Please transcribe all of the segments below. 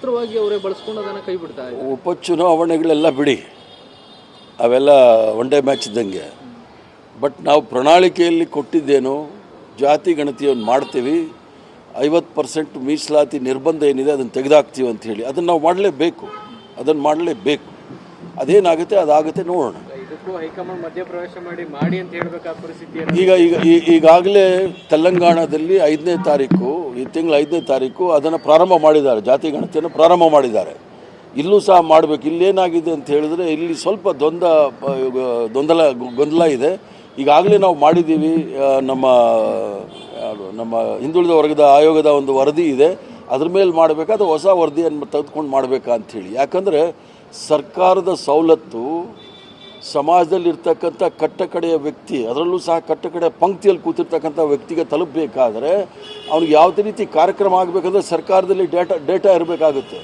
ಅಸ್ತ್ರವಾಗಿ ಅವರೇ ಬಳಸ್ಕೊಂಡು ಅದನ್ನು ಕೈ ಬಿಡ್ತಾ ಇದ್ದಾರೆ ಉಪಚುನಾವಣೆಗಳೆಲ್ಲ ಬಿಡಿ. ಅವೆಲ್ಲ ಒನ್ ಡೇ ಮ್ಯಾಚ್ ಇದ್ದಂಗೆ. ಬಟ್ ನಾವು ಪ್ರಣಾಳಿಕೆಯಲ್ಲಿ ಕೊಟ್ಟಿದ್ದೇನು, ಜಾತಿ ಗಣತಿಯನ್ನು ಮಾಡ್ತೀವಿ, ಐವತ್ತು ಪರ್ಸೆಂಟ್ ಮೀಸಲಾತಿ ನಿರ್ಬಂಧ ಏನಿದೆ ಅದನ್ನು ತೆಗೆದಾಕ್ತೀವಿ ಅಂತ ಹೇಳಿ. ಅದನ್ನು ನಾವು ಮಾಡಲೇಬೇಕು. ಅದನ್ನು ಮಾಡಲೇಬೇಕು. ಅದೇನಾಗುತ್ತೆ? ಅದಾಗುತ್ತೆ ನೋಡೋಣ. ಇದಕ್ಕೂ ಹೈಕಮಾಂಡ್ ಮಧ್ಯಪ್ರವೇಶ ಮಾಡಿ ಮಾಡಿ ಅಂತ ಹೇಳಬೇಕಾದ ಪರಿಸ್ಥಿತಿ ಈಗ ಈಗ ಈಗಾಗಲೇ ತೆಲಂಗಾಣದಲ್ಲಿ ಐದನೇ ತಾರೀಕು, ಈ ತಿಂಗಳ ಐದನೇ ತಾರೀಕು ಅದನ್ನು ಪ್ರಾರಂಭ ಮಾಡಿದ್ದಾರೆ, ಜಾತಿ ಗಣತಿಯನ್ನು ಪ್ರಾರಂಭ ಮಾಡಿದ್ದಾರೆ. ಇಲ್ಲೂ ಸಹ ಮಾಡಬೇಕು, ಇಲ್ಲೇನಾಗಿದೆ ಅಂತ ಹೇಳಿದ್ರೆ ಇಲ್ಲಿ ಸ್ವಲ್ಪ ದ್ವಂದ್ವ ದೊಂದಲ ಗೊಂದಲ ಇದೆ. ಈಗಾಗಲೇ ನಾವು ಮಾಡಿದ್ದೀವಿ ನಮ್ಮ ನಮ್ಮ ಹಿಂದುಳಿದ ವರ್ಗದ ಆಯೋಗದ ಒಂದು ವರದಿ ಇದೆ. ಅದ್ರ ಮೇಲೆ ಮಾಡಬೇಕಾದ್ರೆ ಹೊಸ ವರದಿಯನ್ನು ತೆಗೆದುಕೊಂಡು ಮಾಡಬೇಕಾ ಅಂಥೇಳಿ ಯಾಕಂದರೆ ಸರ್ಕಾರದ ಸವಲತ್ತು ಸಮಾಜದಲ್ಲಿರ್ತಕ್ಕಂಥ ಕಟ್ಟಕಡೆಯ ವ್ಯಕ್ತಿ, ಅದರಲ್ಲೂ ಸಹ ಕಟ್ಟಕಡೆಯ ಪಂಕ್ತಿಯಲ್ಲಿ ಕೂತಿರ್ತಕ್ಕಂಥ ವ್ಯಕ್ತಿಗೆ ತಲುಪಬೇಕಾದ್ರೆ ಅವ್ನಿಗೆ ಯಾವುದೇ ರೀತಿ ಕಾರ್ಯಕ್ರಮ ಆಗಬೇಕಂದ್ರೆ ಸರ್ಕಾರದಲ್ಲಿ ಡೇಟಾ ಡೇಟಾ ಇರಬೇಕಾಗುತ್ತೆ.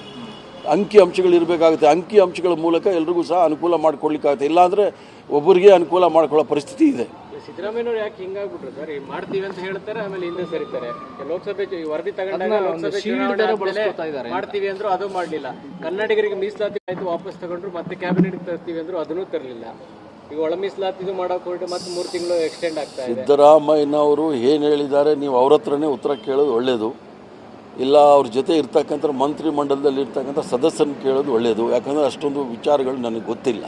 ಅಂಕಿ ಅಂಶಗಳು ಇರಬೇಕಾಗುತ್ತೆ. ಅಂಕಿ ಅಂಶಗಳ ಮೂಲಕ ಎಲ್ರಿಗೂ ಸಹ ಅನುಕೂಲ ಮಾಡಿಕೊಡ್ಲಿಕ್ಕಾಗುತ್ತೆ ಇಲ್ಲಾಂದರೆ ಒಬ್ಬರಿಗೆ ಅನುಕೂಲ ಮಾಡ್ಕೊಳ್ಳೋ ಪರಿಸ್ಥಿತಿ ಇದೆ. ಯಾಕೆ ಹಿಂಗಾಗ್ಬಿಟ್ರು ಸರ್? ಈ ಮಾಡ್ತೀವಿ ಅಂತ ಹೇಳ್ತಾರೆ ಆಮೇಲೆ ಹಿಂದೆ ಸರಿತಾರೆ. ಲೋಕಸಭೆ ಚು- ಈ ವರದಿ ತಗೊಂಡಾಗ ಲೋಕಸಭೆ ಚುನಾವಣೆ ಆದ್ಮೇಲೆ ಮಾಡ್ತೀವಿ ಅಂದ್ರು ಅದು ಮಾಡಲಿಲ್ಲ. ಕನ್ನಡಿಗರಿಗೆ ಮೀಸಲಾತಿ ಆಯ್ತು ವಾಪಸ್ ತಗೊಂಡ್ರು ಮತ್ತೆ ಕ್ಯಾಬಿನೆಟ್ ತರ್ತೀವಿ ಅಂದ್ರು ಅದನ್ನೂ ತರಲಿಲ್ಲ. ಈಗ ಒಳ ಮೀಸಲಾತಿದು ಮಾಡಕ್ ಹೊರಟು ಮತ್ತೆ ಮೂರು ತಿಂಗಳು ಎಕ್ಸ್ಟೆಂಡ್ ಆಗ್ತಾ ಇದೆ. ಸಿದ್ದರಾಮಯ್ಯನವರು ಏನು ಹೇಳಿದ್ದಾರೆ ನೀವು ಅವ್ರ ಹತ್ರನೇ ಉತ್ತರ ಕೇಳೋದು ಒಳ್ಳೆಯದು ಇಲ್ಲ ಅವ್ರ ಜೊತೆ ಇರ್ತಕ್ಕಂಥ ಮಂತ್ರಿ ಮಂಡಲದಲ್ಲಿ ಇರ್ತಕ್ಕಂಥ ಸದಸ್ಯರನ್ನ ಕೇಳೋದು ಒಳ್ಳೆಯದು ಯಾಕಂದರೆ ಅಷ್ಟೊಂದು ವಿಚಾರಗಳು ನನಗೆ ಗೊತ್ತಿಲ್ಲ.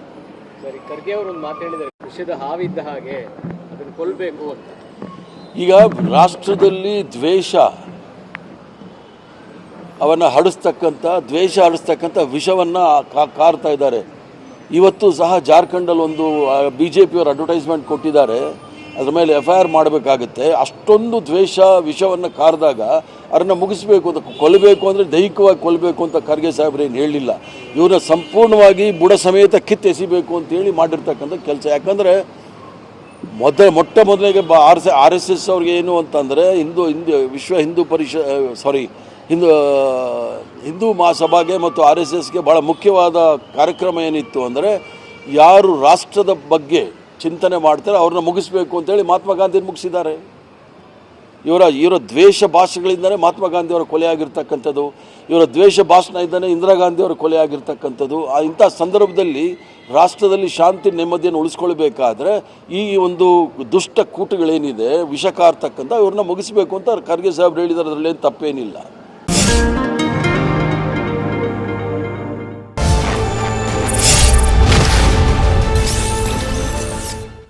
ಸರಿ, ಖರ್ಗೆ ಅವರು ಒಂದು ಮಾತು ಹೇಳಿದ್ದಾರೆ ವಿಷಯದ ಹಾವಿದ್ದ ಹಾಗೆ ಅದನ್ನು ಕೊಲ್ಲಬೇಕು ಅಂತ. ಈಗ ರಾಷ್ಟ್ರದಲ್ಲಿ ದ್ವೇಷ, ಅವನ್ನ ಹಡಿಸ್ತಕ್ಕಂಥ ದ್ವೇಷ ಹಡಿಸ್ತಕ್ಕಂಥ ವಿಷವನ್ನ ಕಾರ್ತಾ ಇದ್ದಾರೆ. ಇವತ್ತು ಸಹ ಜಾರ್ಖಂಡಲ್ಲಿ ಒಂದು ಬಿ ಜೆ ಪಿಯವರು ಅಡ್ವರ್ಟೈಸ್ಮೆಂಟ್ ಕೊಟ್ಟಿದ್ದಾರೆ. ಅದ್ರ ಮೇಲೆ ಎಫ್ ಐ ಆರ್ ಮಾಡಬೇಕಾಗುತ್ತೆ. ಅಷ್ಟೊಂದು ದ್ವೇಷ ವಿಷವನ್ನು ಕಾರ್ದಾಗ ಅದನ್ನು ಮುಗಿಸ್ಬೇಕು ಅಂತ ಕೊಲ್ಲಬೇಕು ಅಂದರೆ ದೈಹಿಕವಾಗಿ ಕೊಲ್ಲಬೇಕು ಅಂತ ಖರ್ಗೆ ಸಾಹೇಬ್ರು ಏನು ಹೇಳಿಲ್ಲ. ಇವ್ರನ್ನ ಸಂಪೂರ್ಣವಾಗಿ ಬುಡ ಸಮೇತ ಕಿತ್ತೆಸಿಬೇಕು ಅಂತೇಳಿ ಮಾಡಿರ್ತಕ್ಕಂಥ ಕೆಲಸ. ಯಾಕಂದರೆ ಮೊದ, ಮೊಟ್ಟ ಮೊದಲಿಗೆ ಬ R C R S S ಅವ್ರಿಗೆ ಏನು ಅಂತಂದರೆ ಹಿಂದೂ ಹಿಂದೂ, ವಿಶ್ವ ಹಿಂದೂ ಪರಿಷ, ಸಾರಿ, ಹಿಂದೂ ಹಿಂದೂ ಮಹಾಸಭಾಗೆ ಮತ್ತು ಆರ್ ಎಸ್ ಎಸ್ಗೆ ಭಾಳ ಮುಖ್ಯವಾದ ಕಾರ್ಯಕ್ರಮ ಏನಿತ್ತು ಅಂದರೆ ಯಾರು ರಾಷ್ಟ್ರದ ಬಗ್ಗೆ ಚಿಂತನೆ ಮಾಡ್ತಾರೆ, ಅವ್ರನ್ನ ಮುಗಿಸ್ಬೇಕು ಅಂತೇಳಿ ಮಹಾತ್ಮ ಗಾಂಧಿ ಮುಗಿಸಿದ್ದಾರೆ. ಇವರ ಇವರ ದ್ವೇಷ ಭಾಷೆಗಳಿಂದಲೇ ಮಹಾತ್ಮ ಗಾಂಧಿಯವರ ಕೊಲೆ ಆಗಿರ್ತಕ್ಕಂಥದ್ದು, ಇವರ ದ್ವೇಷ ಭಾಷಣ ಇದ್ದಾನೆ ಇಂದಿರಾ ಗಾಂಧಿಯವರ ಕೊಲೆ ಆಗಿರ್ತಕ್ಕಂಥದ್ದು, ಆ ಇಂಥ ಸಂದರ್ಭದಲ್ಲಿ ರಾಷ್ಟ್ರದಲ್ಲಿ ಶಾಂತಿ ನೆಮ್ಮದಿಯನ್ನು ಉಳಿಸ್ಕೊಳ್ಬೇಕಾದ್ರೆ ಈ ಒಂದು ದುಷ್ಟ ಕೂಟಗಳೇನಿದೆ, ವಿಷಕಾರ್ತಕ್ಕಂಥ, ಇವ್ರನ್ನ ಮುಗಿಸ್ಬೇಕು ಅಂತ ಖರ್ಗೆ ಸಾಹೇಬ್ರು ಹೇಳಿದಾರೆ ಅದರಲ್ಲೇನು ತಪ್ಪೇನಿಲ್ಲ.